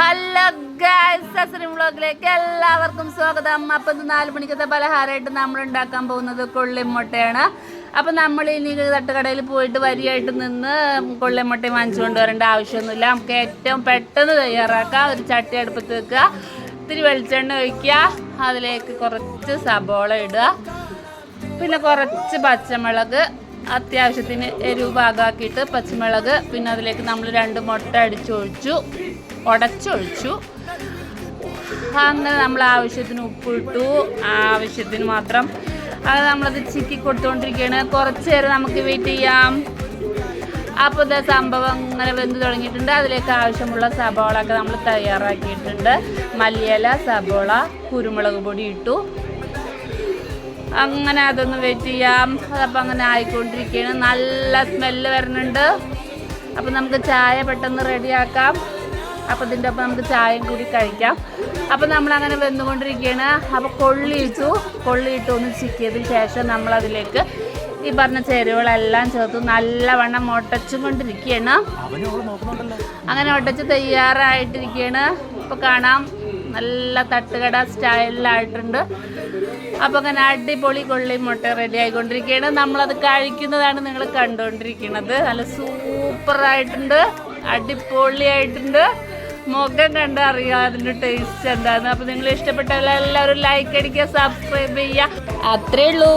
Hello guys അസറിം വ്ളോഗിലേക്ക് എല്ലാവർക്കും സ്വാഗതം. അപ്പം ഇന്ന് നാല് മണിക്കത്തെ പലഹാരമായിട്ട് നമ്മൾ ഉണ്ടാക്കാൻ പോകുന്നത് കൊള്ളിമുട്ടയാണ്. അപ്പം നമ്മൾ ഇനി തട്ടുകടയിൽ പോയിട്ട് വരിയായിട്ട് നിന്ന് കൊള്ളിമുട്ടയും വാങ്ങിച്ചു കൊണ്ടുവരേണ്ട ആവശ്യമൊന്നുമില്ല. നമുക്ക് ഏറ്റവും പെട്ടെന്ന് തയ്യാറാക്കാം. ഒരു ചട്ടി അടുപ്പത്ത് വെക്കുക. ഇത്തിരി വെളിച്ചെണ്ണ ഒഴിക്കുക. അതിലേക്ക് കുറച്ച് സബോള ഇടുക. പിന്നെ കുറച്ച് പച്ചമുളക്. അത്യാവശ്യത്തിന് എരിവ് പാകാക്കിയിട്ട് പച്ചമുളക് പിന്നെ അതിലേക്ക് നമ്മൾ രണ്ട് മുട്ട അടിച്ചൊഴിച്ചു ഉടച്ചൊഴിച്ചു. അങ്ങനെ നമ്മൾ ആവശ്യത്തിന് ഉപ്പിട്ടു. ആവശ്യത്തിന് മാത്രം. അത് നമ്മളത് ചിക്കി കൊടുത്തുകൊണ്ടിരിക്കുകയാണ്. കുറച്ച് നേരം നമുക്ക് വെയിറ്റ് ചെയ്യാം. അപ്പോൾ ഇതേ സംഭവം അങ്ങനെ വെന്ത് തുടങ്ങിയിട്ടുണ്ട്. അതിലേക്ക് ആവശ്യമുള്ള സബോളൊക്കെ നമ്മൾ തയ്യാറാക്കിയിട്ടുണ്ട്. മല്ലിയില സബോള കുരുമുളക് പൊടി ഇട്ടു. അങ്ങനെ അതൊന്ന് വെയിറ്റ് ചെയ്യാം. അതപ്പോൾ അങ്ങനെ ആയിക്കൊണ്ടിരിക്കുകയാണ് നല്ല സ്മെല്ല് വരുന്നുണ്ട്. അപ്പം നമുക്ക് ചായ പെട്ടെന്ന് റെഡിയാക്കാം അപ്പോൾ ഇതിന്റെ ഒപ്പം നമുക്ക് ചായയും കൂടി കഴിക്കാം. അപ്പോൾ നമ്മളങ്ങനെ വെന്തുകൊണ്ടിരിക്കുകയാണ് അപ്പോൾ കൊള്ളിയിട്ടു കൊള്ളിയിട്ട് ഒന്ന് ചിക്കിയതിന് ശേഷം നമ്മളതിലേക്ക് ഈ പറഞ്ഞ ചേരുവകളെല്ലാം ചേർത്ത്. നല്ലവണ്ണം ഒട്ടച്ചും കൊണ്ടിരിക്കുകയാണ് അങ്ങനെ ഒട്ടച്ച് തയ്യാറായിട്ടിരിക്കുകയാണ് ഇപ്പോൾ കാണാം. നല്ല തട്ടുകട സ്റ്റൈലിലായിട്ടുണ്ട്. അപ്പോൾ അങ്ങനെ അടിപൊളി കൊള്ളി മുട്ട റെഡി ആയിക്കൊണ്ടിരിക്കുകയാണ്. നമ്മളത് കഴിക്കുന്നതാണ് നിങ്ങൾ കണ്ടുകൊണ്ടിരിക്കുന്നത് നല്ല സൂപ്പറായിട്ടുണ്ട്. അടിപൊളിയായിട്ടുണ്ട്. മുഖം കണ്ട അറിയാം അതിന്റെ ടേസ്റ്റ് എന്താന്ന്. അപ്പോൾ നിങ്ങൾ ഇഷ്ടപ്പെട്ടവരെല്ലാവരും ലൈക്ക് അടിക്കുക സബ്സ്ക്രൈബ് ചെയ്യുക. അത്രേ ഉള്ളൂ.